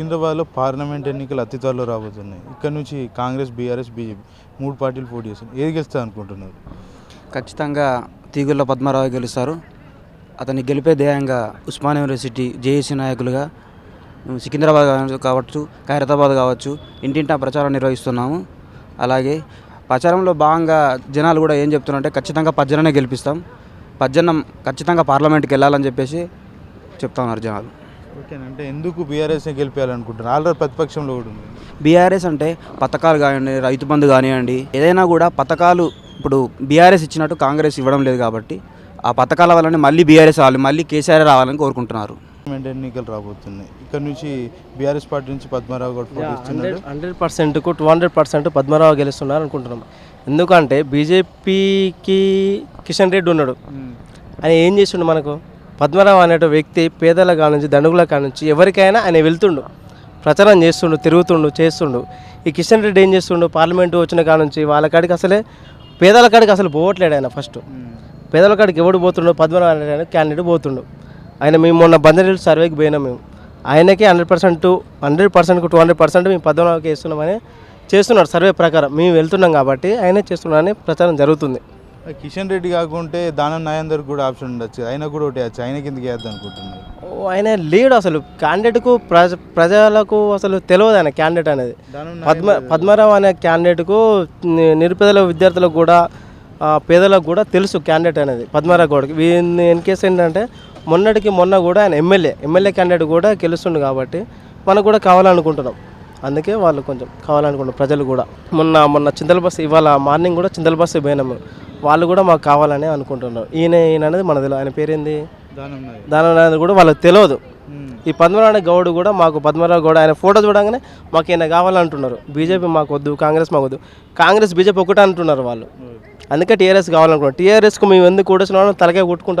సికింద్రాబాద్లో పార్లమెంట్ ఎన్నికలు అతి త్వరలో రాబోతున్నాయి. ఇక్కడ నుంచి కాంగ్రెస్ బీఆర్ఎస్ బీజేపీ మూడు పార్టీలు పోటీ చేస్తారు ఏది గెలుస్తా అనుకుంటున్నారు? ఖచ్చితంగా తీగుళ్ళ పద్మారావు గెలుస్తారు. అతన్ని గెలిపే ధ్యేయంగా ఉస్మానియా యూనివర్సిటీ జేఏసీ నాయకులుగా సికింద్రాబాద్ కావచ్చు ఖైరతాబాద్ కావచ్చు ఇంటింటా ప్రచారం నిర్వహిస్తున్నాము. అలాగే ప్రచారంలో భాగంగా జనాలు కూడా ఏం చెప్తున్నారంటే ఖచ్చితంగా పజ్జననే గెలిపిస్తాం. పజ్జనం ఖచ్చితంగా పార్లమెంట్కి వెళ్ళాలని చెప్పేసి చెప్తా ఉన్నారు జనాలు. ఓకేనా? అంటే ఎందుకు బీఆర్ఎస్ని గెలిపించాలనుకుంటున్నారు ఆల్రెడీ ప్రతిపక్షంలో కూడా ఉంది. బీఆర్ఎస్ అంటే పథకాలు కానివ్వండి రైతు బంధు కానివ్వండి ఏదైనా కూడా పథకాలు ఇప్పుడు బీఆర్ఎస్ ఇచ్చినట్టు కాంగ్రెస్ ఇవ్వడం లేదు కాబట్టి ఆ పథకాల వల్లనే మళ్ళీ బీఆర్ఎస్ రావాలి మళ్ళీ కేసీఆర్ రావాలని కోరుకుంటున్నారు. పార్లమెంట్ ఎన్నికలు రాబోతున్నాయి. ఇక్కడ నుంచి బీఆర్ఎస్ పార్టీ నుంచి పద్మారావు గారు పోటీ ఇస్తున్నారు హండ్రెడ్ హండ్రెడ్ పర్సెంట్కు టూ హండ్రెడ్ పర్సెంట్ పద్మరావు గెలుస్తున్నారు అనుకుంటున్నాం. ఎందుకంటే బీజేపీకి కిషన్ రెడ్డి ఉన్నాడు. ఆయన ఏం చేస్తుండు మనకు? పద్మరావు అనే వ్యక్తి పేదల కాడ నుంచి దండుగుల కాడ నుంచి ఎవరికైనా ఆయన వెళ్తుండు. ప్రచారం చేస్తుండు తిరుగుతుండు చేస్తుండు. ఈ కిషన్ రెడ్డి ఏం చేస్తుండు? పార్లమెంటు వచ్చిన కాడ నుంచి వాళ్ళ కాడికి అసలే పేదల కాడికి అసలు పోవట్లేడు ఆయన ఫస్ట్. పేదల కాడికి ఎవడు పోతుండు పద్మనాభ అనే క్యాండిడేట్ పోతుండు. ఆయన మేము మొన్న బందరీలు సర్వేకి పోయినాం మేము. ఆయనకి హండ్రెడ్ పర్సెంట్ హండ్రెడ్ పర్సెంట్కి టూ హండ్రెడ్ పర్సెంట్ మేము పద్మనాభకి వేస్తున్నామని చేస్తున్నాడు సర్వే ప్రకారం. మేము వెళ్తున్నాం కాబట్టి ఆయనే చేస్తున్నామని ప్రచారం జరుగుతుంది. కిషన్ రెడ్డి కాకుంటే దానం నాయందర్ కూడా ఆప్షన్ ఉండొచ్చు ఆయన కూడా ఒకటి వేయచ్చు ఆయన కిందకి వేద్దాం అనుకుంటున్నారు? ఓ, ఆయన లేడు అసలు. క్యాండిడేట్కు ప్రజ ప్రజలకు అసలు తెలియదు ఆయన క్యాండిడేట్ అనేది. పద్మ పద్మరావు అనే క్యాండిడేట్కు నిరుపేదల విద్యార్థులకు కూడా పేదలకు కూడా తెలుసు క్యాండిడేట్ అనేది పద్మరావు గౌడ్కి. వీని ఇన్ కేసు ఏంటంటే మొన్నటికి మొన్న కూడా ఆయన ఎమ్మెల్యే ఎమ్మెల్యే క్యాండిడేట్ కూడా గెలుస్తుండు కాబట్టి మనకు కూడా కావాలనుకుంటున్నాం. అందుకే వాళ్ళు కొంచెం కావాలనుకుంటున్నాం ప్రజలు కూడా. మొన్న మొన్న చింతల బస్సు ఇవాళ మార్నింగ్ కూడా చింతల బస్సు పోయినాము. వాళ్ళు కూడా మాకు కావాలని అనుకుంటున్నారు. ఈయన ఈయన అనేది మన తెలియదు ఆయన పేరేంది? దానం కూడా వాళ్ళకి తెలియదు. ఈ పద్మనాభ గౌడ్ కూడా మాకు పద్మనాభ గౌడ్ ఆయన ఫోటో చూడగానే మాకు ఈయన కావాలంటున్నారు. బీజేపీ మాకు వద్దు కాంగ్రెస్ మాకు వద్దు. కాంగ్రెస్ బీజేపీ ఒకటే అంటున్నారు వాళ్ళు. అందుకే టీఆర్ఎస్ కావాలనుకున్నాం టీఆర్ఎస్కు మేము ఎందుకు కూడా తలకాయ కొట్టుకుంటా